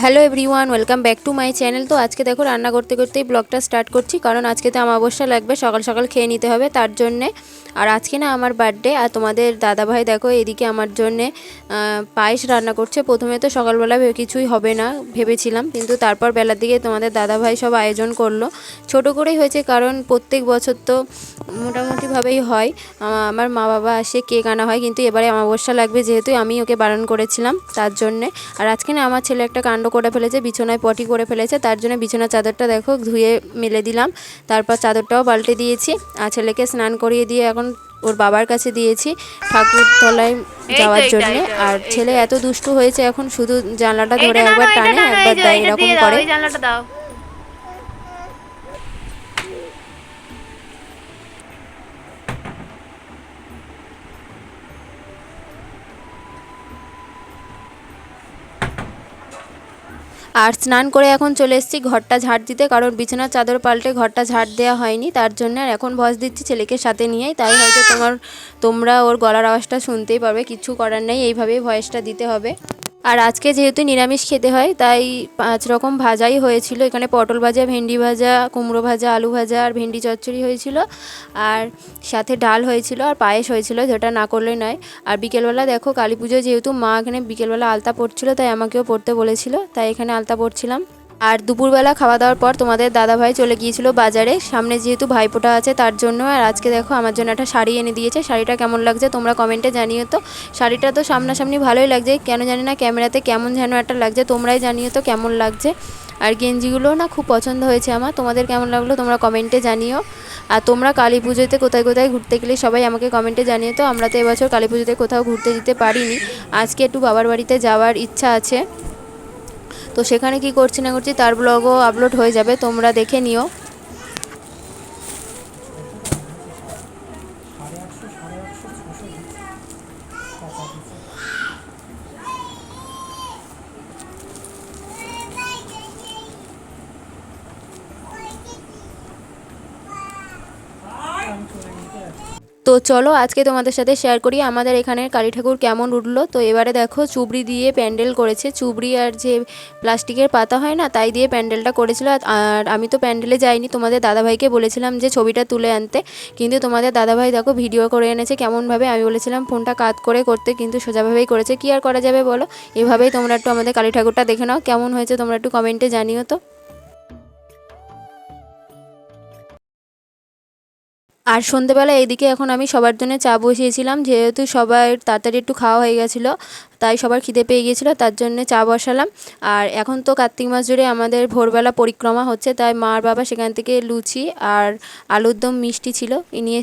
Hello everyone welcome back to my channel তো আজকে দেখো রান্না করতে করতেই ব্লগটা স্টার্ট করছি, কারণ আজকে তো অমাবস্যা লাগবে, সকাল সকাল খেয়ে নিতে হবে তার জন্যে। আর আজকে না আমার বার্থডে আর তোমাদের দাদাভাই দেখো এদিকে আমার জন্যে পায়েস রান্না করছে। প্রথমে তো সকালবেলা কিছুই হবে না ভেবেছিলাম, কিন্তু তারপর বেলার দিকে তোমাদের দাদাভাই সব আয়োজন করল। ছোট করেই হয়েছে, কারণ প্রত্যেক বছর তো মোটামুটিভাবেই হয়। আমার মা বাবা আসে, কেক আনা হয়, কিন্তু এবারে অমাবস্যা লাগবে যেহেতু আমি ওকে বারণ করেছিলাম তার জন্যে। আর আজকে না আমার ছেলে একটা কাণ্ড করে ফেলেছে বিছানায় পটি করে ফেলেছে তার জন্য বিছানার চাদরটা দেখো ধুয়ে মেলে দিলাম তারপর চাদরটাও পাল্টে দিয়েছি আর ছেলেকে স্নান করিয়ে দিয়ে এখন ওর বাবার কাছে দিয়েছি ঠাকুর তলায় যাওয়ার জন্য। আর ছেলে এত দুষ্টু হয়েছে এখন শুধু জানলাটা ধরে একবার টানে একবার দেয় এরকম করে। জানলাটা দাও। আর স্নান করে এখন চলে এসেছি, ঘরটা ঝাড় দিতে। কারণ বিছানার চাদর পাল্টে ঘরটা ঝাড় দেওয়া হয়নি, তার জন্য আর এখন ভয়েস দিচ্ছি ছেলেকে সাথে নিয়েই। তাই হয়তো তোমার, তোমরা ওর গলার আওয়াজটা শুনতেই পারবে কিছু করার নেই, এইভাবেই ভয়েসটা দিতে হবে। আর আজকে যেহেতু নিরামিষ খেতে হয়, তাই পাঁচ রকম ভাজাই হয়েছিল। এখানে পটল ভাজা, ভেন্ডি ভাজা, কুমড়ো ভাজা, আলু ভাজা আর ভেন্ডি চচ্চড়ি হয়েছিল। আর সাথে ডাল হয়েছিল আর পায়েস হয়েছিল, যেটা না করলে নয়। আর বিকেলবেলা দেখো কালী পুজো যেহেতু মা এখানে বিকেলবেলা আলতা পড়ছিল তাই আমাকেও পড়তে বলেছিল। তাই এখানে আলতা পড়ছিলাম আর দুপুরবেলা খাওয়া দাওয়ার পর তোমাদের দাদাভাই চলে গিয়েছিল বাজারে। সামনে যেহেতু ভাইফোঁটা আছে তার জন্য। আর আজকে দেখো আমার জন্য একটা শাড়ি এনে দিয়েছে। শাড়িটা কেমন লাগছে তোমরা কমেন্টে জানিও তো। শাড়িটা তো সামনাসামনি ভালোই লাগছে। কেন জানি না ক্যামেরাতে কেমন যেন একটা লাগছে। তোমরাই জানিও তো কেমন লাগছে। আর গেঞ্জিগুলো না খুব পছন্দ হয়েছে আমার। তোমাদের কেমন লাগল তোমরা কমেন্টে জানিও। আর তোমরা কালী পুজোতে কোথায় কোথায় ঘুরতে গেলে সবাই আমাকে কমেন্টে জানিয়ে তো। আমরা তো এবছর কালী পুজোতে কোথাও ঘুরতে যেতে পারিনি। আজকে একটু বাবার বাড়িতে যাওয়ার ইচ্ছা আছে। তো সেখানে কি করছি না করছি তার ব্লগও আপলোড হয়ে যাবে তোমরা দেখে নিও। তো চলো আজকে তোমাদের সাথে শেয়ার করি আমাদের এখানের কালী ঠাকুর কেমন উঠল। তো এবারে দেখো চুবড়ি দিয়ে প্যান্ডেল করেছে। চুবড়ি আর যে প্লাস্টিকের পাতা হয় না, তাই দিয়ে প্যান্ডেলটা করেছিল। আর আমি তো প্যান্ডেলে যাইনি, তোমাদের দাদাভাইকে বলেছিলাম যে ছবিটা তুলে আনতে। কিন্তু তোমাদের দাদাভাই দেখো ভিডিও করে এনেছে কেমনভাবে। আমি বলেছিলাম, ফোনটা কাত করে করতে, কিন্তু সোজাভাবেই করেছে। কি আর করা যাবে বলো? এভাবেই তোমরা একটু আমাদের কালী ঠাকুরটা দেখে নাও। কেমন হয়েছে তোমরা একটু কমেন্টে জানিও তো। আর সন্ধেবেলা এইদিকে এখন আমি সবার জন্য চা বসিয়েছিলাম, যেহেতু সবার তাড়াতাড়ি একটু খাওয়া হয়ে গেছিল, তাই সবার খিদে পেয়ে গিয়েছিল তার জন্য চা বসালাম। আর এখন তো কার্তিক মাস জুড়ে আমাদের ভোরবেলা পরিক্রমা হচ্ছে, তাই মার বাবা সেখান থেকে লুচি আর আলুর দম মিষ্টি ছিল নিয়ে